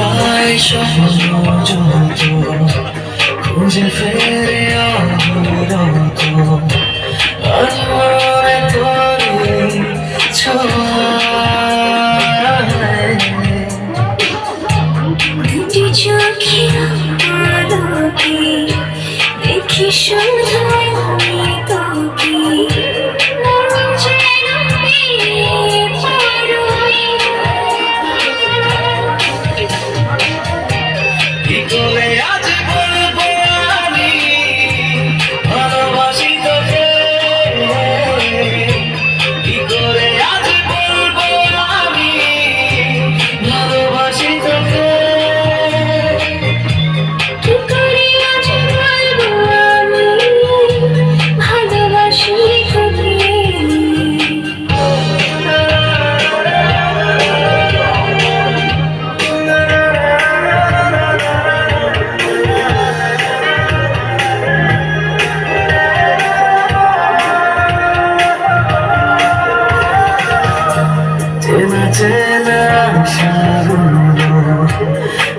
আমায় সহজ খুঁজে ফেরে আনমনে তোর ছোটি চোখে দেখি শুধু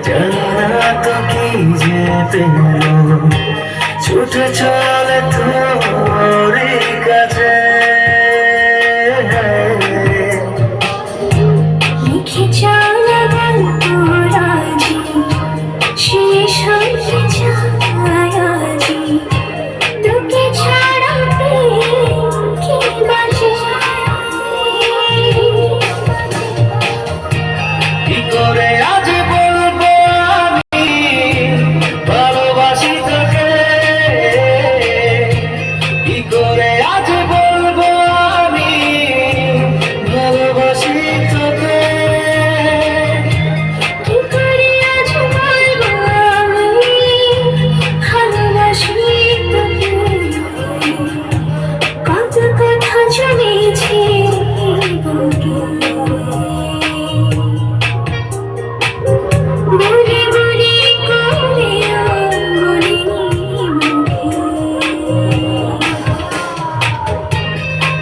জানা তো কি যে পেল ছুটে চলে তোর কাছে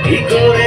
keep going.